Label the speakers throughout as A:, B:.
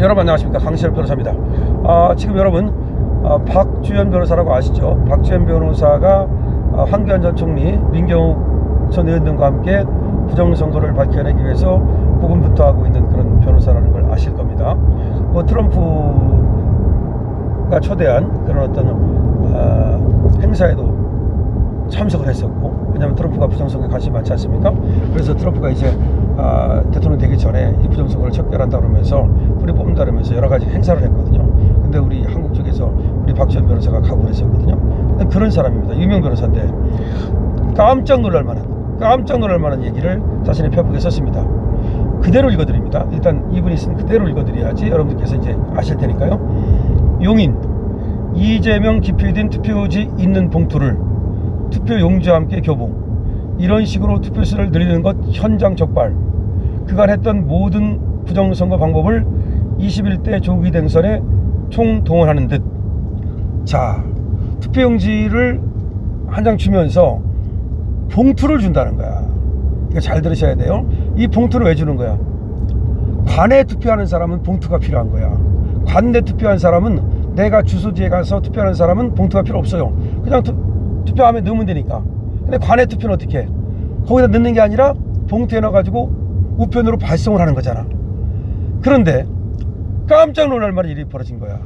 A: 여러분 안녕하십니까 강시열 변호사입니다. 아, 지금 여러분 아, 박주현 변호사라고 아시죠? 박주현 변호사가 아, 황교안 전 총리, 민경욱 전 의원 등과 함께 부정선거를 밝혀내기 위해서 고군분투하고 있는 그런 변호사라는 걸 아실 겁니다. 뭐 트럼프가 초대한 그런 어떤 아, 행사에도 참석을 했었고 왜냐하면 트럼프가 부정선거에 관심이 많지 않습니까? 그래서 트럼프가 이제 아, 대통령 되기 전에 이 부정 선거를 척결한다 그러면서 뿌리 뽑는다 그러면서 여러 가지 행사를 했거든요. 근데 우리 한국 쪽에서 우리 박지원 변호사가 각오를 했었거든요. 그런 사람입니다. 유명 변호사인데 깜짝 놀랄 만한 깜짝 놀랄 만한 얘기를 자신의 페이북에 썼습니다. 그대로 읽어드립니다. 일단 이분이 쓴 그대로 읽어드려야지 여러분들께서 이제 아실 테니까요. 용인 이재명 기표된 투표지 있는 봉투를 투표 용지와 함께 교부 이런 식으로 투표수를 늘리는 것 현장 적발 그간 했던 모든 부정선거 방법을 21대 조기 대선에 총동원하는 듯 자 투표용지를 한 장 주면서 봉투를 준다는 거야. 이거 잘 들으셔야 돼요. 이 봉투를 왜 주는 거야? 관내 투표하는 사람은 봉투가 필요한 거야. 관내 투표한 사람은 내가 주소지에 가서 투표하는 사람은 봉투가 필요 없어요. 그냥 투, 투표함에 넣으면 되니까. 근데 관내 투표는 어떻게 해? 거기다 넣는 게 아니라 봉투에 넣어가지고 우편으로 발송을 하는 거잖아. 그런데 깜짝 놀랄 만한 일이 벌어진 거야.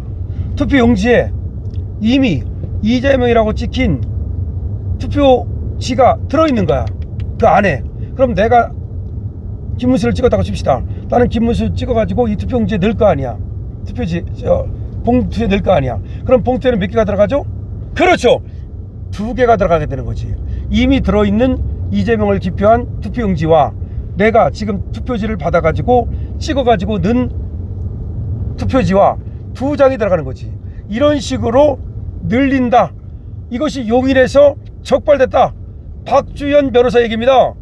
A: 투표 용지에 이미 이재명이라고 찍힌 투표지가 들어있는 거야. 그 안에. 그럼 내가 김문수를 찍었다고 칩시다. 나는 김문수 찍어가지고 이 투표용지에 넣을 거 아니야. 투표지 저 봉투에 넣을 거 아니야. 그럼 봉투에는 몇 개가 들어가죠? 그렇죠! 두 개가 들어가게 되는 거지. 이미 들어있는 이재명을 기표한 투표용지와 내가 지금 투표지를 받아가지고 찍어가지고 넣은 투표지와 두 장이 들어가는 거지. 이런 식으로 늘린다. 이것이 용인에서 적발됐다. 박주현 변호사 얘기입니다.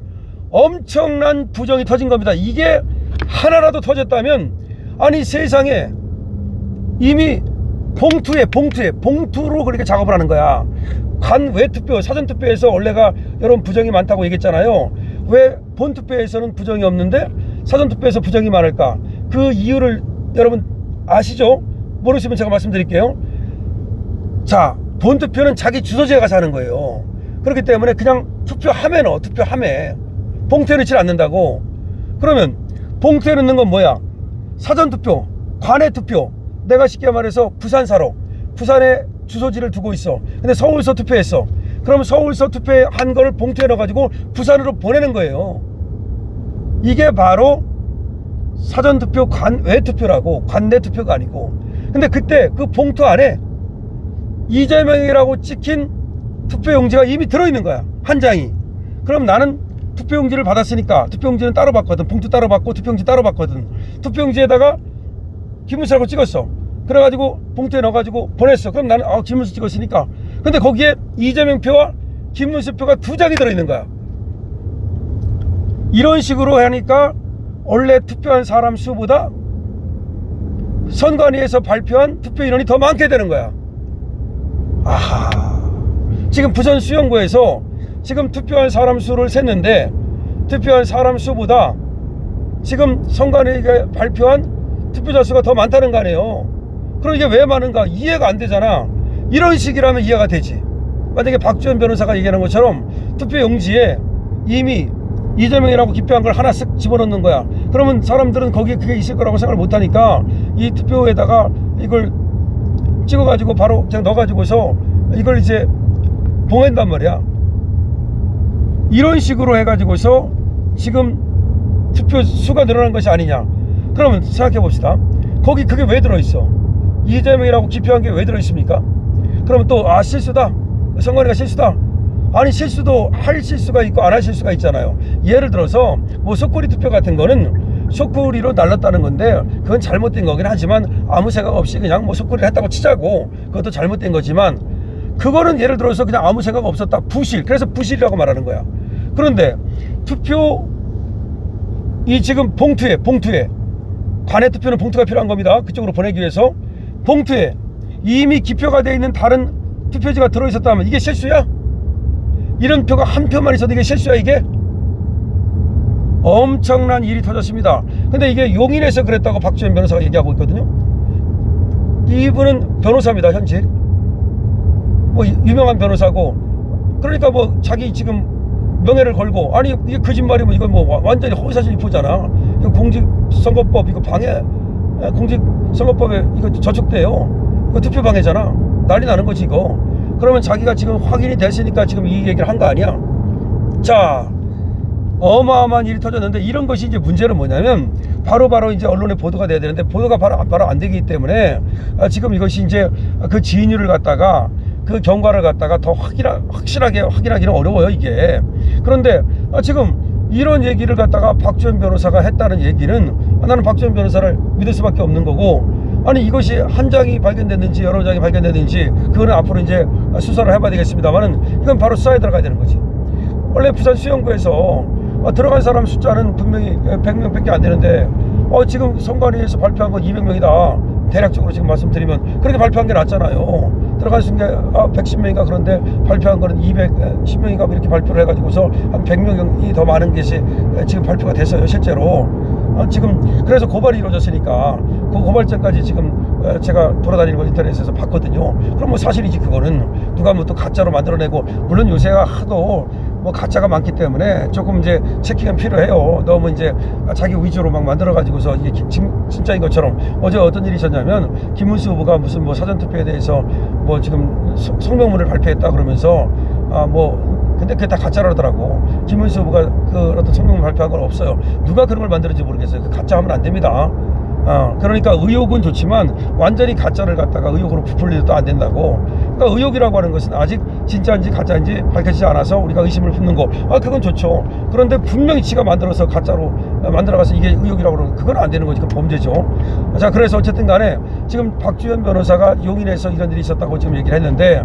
A: 엄청난 부정이 터진 겁니다. 이게 하나라도 터졌다면 아니 세상에 이미 봉투에 봉투에 봉투로 그렇게 작업을 하는 거야. 관 외투표 사전투표에서 원래가 여러분 부정이 많다고 얘기했잖아요 왜 본투표에서는 부정이 없는데 사전투표에서 부정이 많을까? 그 이유를 여러분 아시죠? 모르시면 제가 말씀드릴게요. 자 본투표는 자기 주소지에 가서 하는 거예요. 그렇기 때문에 그냥 투표함에 넣어 투표함에 봉투에 넣지 않는다고. 그러면 봉투에 넣는 건 뭐야? 사전투표 관내 투표. 내가 쉽게 말해서 부산사로 부산에 주소지를 두고 있어. 근데 서울서 투표했어 그럼 서울서 투표한 거를 봉투에 넣어가지고 부산으로 보내는 거예요. 이게 바로 사전투표 관외 투표라고 관내 투표가 아니고. 근데 그때 그 봉투 안에 이재명이라고 찍힌 투표용지가 이미 들어있는 거야 한 장이. 그럼 나는 투표용지를 받았으니까 투표용지는 따로 받거든. 봉투 따로 받고 투표용지 따로 받거든. 투표용지에다가 김문수라고 찍었어. 그래가지고 봉투에 넣어가지고 보냈어. 그럼 나는 아 김문수 찍었으니까 근데 거기에 이재명 표와 김문수 표가 두 장이 들어있는 거야. 이런 식으로 하니까 원래 투표한 사람 수보다 선관위에서 발표한 투표 인원이 더 많게 되는 거야. 아하. 지금 부산 수영구에서 지금 투표한 사람 수를 셌는데 투표한 사람 수보다 지금 선관위가 발표한 투표자 수가 더 많다는 거 아니에요. 그럼 이게 왜 많은가? 이해가 안 되잖아 이런 식이라면 이해가 되지. 만약에 박지원 변호사가 얘기하는 것처럼 투표 용지에 이미 이재명이라고 기표한 걸 하나 쓱 집어넣는 거야. 그러면 사람들은 거기에 그게 있을 거라고 생각을 못 하니까 이 투표에다가 이걸 찍어가지고 바로 그냥 넣어가지고서 이걸 이제 봉한단 말이야. 이런 식으로 해가지고서 지금 투표 수가 늘어난 것이 아니냐. 그러면 생각해 봅시다. 거기 그게 왜 들어있어? 이재명이라고 기표한 게 왜 들어있습니까 그러면 또 아 실수다. 선관위가 실수다. 아니 실수도 할 실수가 있고 안 할 실수가 있잖아요. 예를 들어서 뭐 속구리 투표 같은 거는 속구리로 날랐다는 건데 그건 잘못된 거긴 하지만 아무 생각 없이 그냥 뭐 속구리를 했다고 치자고 그것도 잘못된 거지만 그거는 예를 들어서 그냥 아무 생각 없었다. 부실. 그래서 부실이라고 말하는 거야. 그런데 투표 이 지금 봉투에 봉투에 관내 투표는 봉투가 필요한 겁니다. 그쪽으로 보내기 위해서 봉투에 이미 기표가 되어 있는 다른 투표지가 들어 있었다면 이게 실수야? 이런 표가 한 표만 있어도 이게 실수야 이게? 엄청난 일이 터졌습니다. 근데 이게 용인에서 그랬다고 박주현 변호사가 얘기하고 있거든요. 이분은 변호사입니다, 현직. 뭐 유- 유명한 변호사고 그러니까 뭐 자기 지금 명예를 걸고 아니 이게 거짓말이면 이건 뭐 와- 완전히 허위사실 유포잖아. 공직선거법 이거 방해 에, 공직선거법에 이거 저촉돼요. 이거 투표 방해잖아. 난리 나는 거지 이거. 그러면 자기가 지금 확인이 됐으니까 지금 이 얘기를 한 거 아니야? 자, 어마어마한 일이 터졌는데 이런 것이 이제 문제는 뭐냐면 바로바로 이제 언론에 보도가 돼야 되는데 보도가 바로 바로 안 되기 때문에 아, 지금 이것이 이제 그 지인율을 갖다가 그 경과를 갖다가 더 확실하, 확실하게 확인하기는 어려워요 이게 그런데 아, 지금 이런 얘기를 갖다가 박주현 변호사가 했다는 얘기는 아, 나는 박주현 변호사를 믿을 수밖에 없는 거고 아니 이것이 한 장이 발견됐는지 여러 장이 발견됐는지 그거는 앞으로 이제 수사를 해봐야 되겠습니다만은 이건 바로 수사에 들어가야 되는 거지 원래 부산 수영구에서 어, 들어간 사람 숫자는 분명히 100명밖에 안 되는데 어, 지금 선관위에서 발표한 건 200명이다. 대략적으로 지금 말씀드리면 그렇게 발표한 게 낫잖아요. 들어간 순게 아, 110명인가 그런데 발표한 거는 210명인가 이렇게 발표를 해가지고서 한 100명이 더 많은 것이 지금 발표가 됐어요 실제로. 어, 지금 그래서 고발이 이루어졌으니까 그 고발장까지 지금 어, 제가 돌아다니는 거 인터넷에서 봤거든요. 그럼 뭐 사실이지 그거는 누가 뭐 또 가짜로 만들어내고 물론 요새가 하도 뭐 가짜가 많기 때문에 조금 이제 체킹은 필요해요. 너무 이제 자기 위주로 막 만들어 가지고서 이게 기- 진- 진짜인 것처럼 어제 어떤 일이 있었냐면 김문수 후보가 무슨 뭐 사전 투표에 대해서 뭐 지금 소- 성명문을 발표했다 그러면서 아뭐 근데 그게 다 가짜라더라고. 김문수 후보가 그 어떤 성명문 발표한 건 없어요. 누가 그런 걸 만들었는지 모르겠어요. 그 가짜 하면 안 됩니다. 어, 그러니까 의혹은 좋지만 완전히 가짜를 갖다가 의혹으로 부풀려도 안 된다고. 그러니까 의혹이라고 하는 것은 아직 진짜인지 가짜인지 밝혀지지 않아서 우리가 의심을 품는 거. 아, 그건 좋죠. 그런데 분명히 지가 만들어서 가짜로 어, 만들어가서 이게 의혹이라고 그러면 그건 안 되는 거지. 그건 범죄죠. 자, 그래서 어쨌든 간에 지금 박주현 변호사가 용인에서 이런 일이 있었다고 지금 얘기를 했는데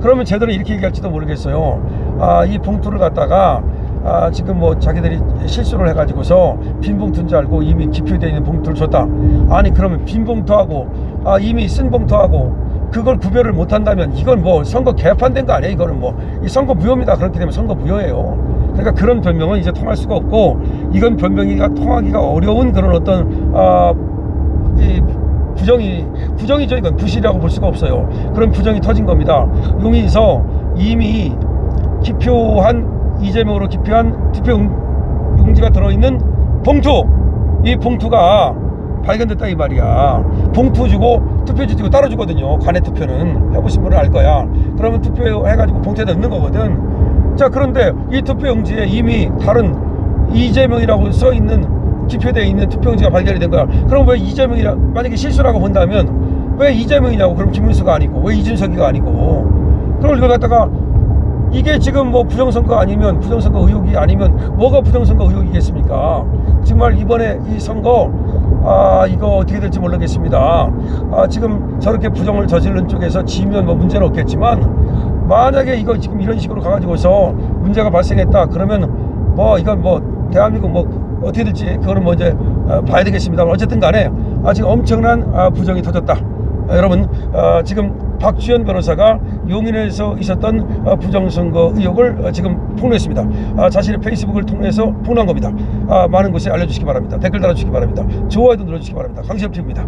A: 그러면 제대로 이렇게 얘기할지도 모르겠어요. 아, 이 봉투를 갖다가 아, 지금 뭐 자기들이 실수를 해가지고서 빈 봉투인 줄 알고 이미 기표되어 있는 봉투를 줬다. 아니 그러면 빈 봉투하고 아, 이미 쓴 봉투하고 그걸 구별을 못한다면 이건 뭐 선거 개판된 거 아니에요? 이거는 뭐 이 선거 무효입니다. 그렇게 되면 선거 무효예요. 그러니까 그런 변명은 이제 통할 수가 없고 이건 변명이가 통하기가 어려운 그런 어떤 아, 이 부정이 부정이죠 이건 부실이라고 볼 수가 없어요. 그런 부정이 터진 겁니다. 용인에서 이미 기표한 이재명으로 기표한 투표 용- 용지가 들어있는 봉투. 이 봉투가 발견됐다 이 말이야. 봉투 주고 투표지 주고 따로 주거든요. 관내 투표는. 해보신 분은 알 거야. 그러면 투표해가지고 봉투에 넣는 거거든. 자 그런데 이 투표용지에 이미 다른 이재명이라고 써 있는 기표되어 있는 투표용지가 발견이 된 거야. 그럼 왜 이재명이라 만약에 실수라고 본다면 왜 이재명이냐고 그럼 김문수가 아니고 왜 이준석이가 아니고. 그럼 이걸 갖다가 이게 지금 뭐 부정선거 아니면 부정선거 의혹이 아니면 뭐가 부정선거 의혹이겠습니까? 정말 이번에 이 선거 아 이거 어떻게 될지 모르겠습니다. 아 지금 저렇게 부정을 저지른 쪽에서 지면 뭐 문제는 없겠지만 만약에 이거 지금 이런 식으로 가가지고서 문제가 발생했다 그러면 뭐 이건 뭐 대한민국 뭐 어떻게 될지 그거는 뭐 이제 아, 봐야 되겠습니다. 어쨌든 간에 아 지금 엄청난 아, 부정이 터졌다. 아, 여러분 아, 지금 박주현 변호사가 용인에서 있었던 아, 부정선거 의혹을 아, 지금 폭로했습니다. 아, 자신의 페이스북을 통해서 폭로한 겁니다. 아, 많은 곳에 알려주시기 바랍니다. 댓글 달아주시기 바랍니다. 좋아요도 눌러주시기 바랍니다. 강시엽TV입니다.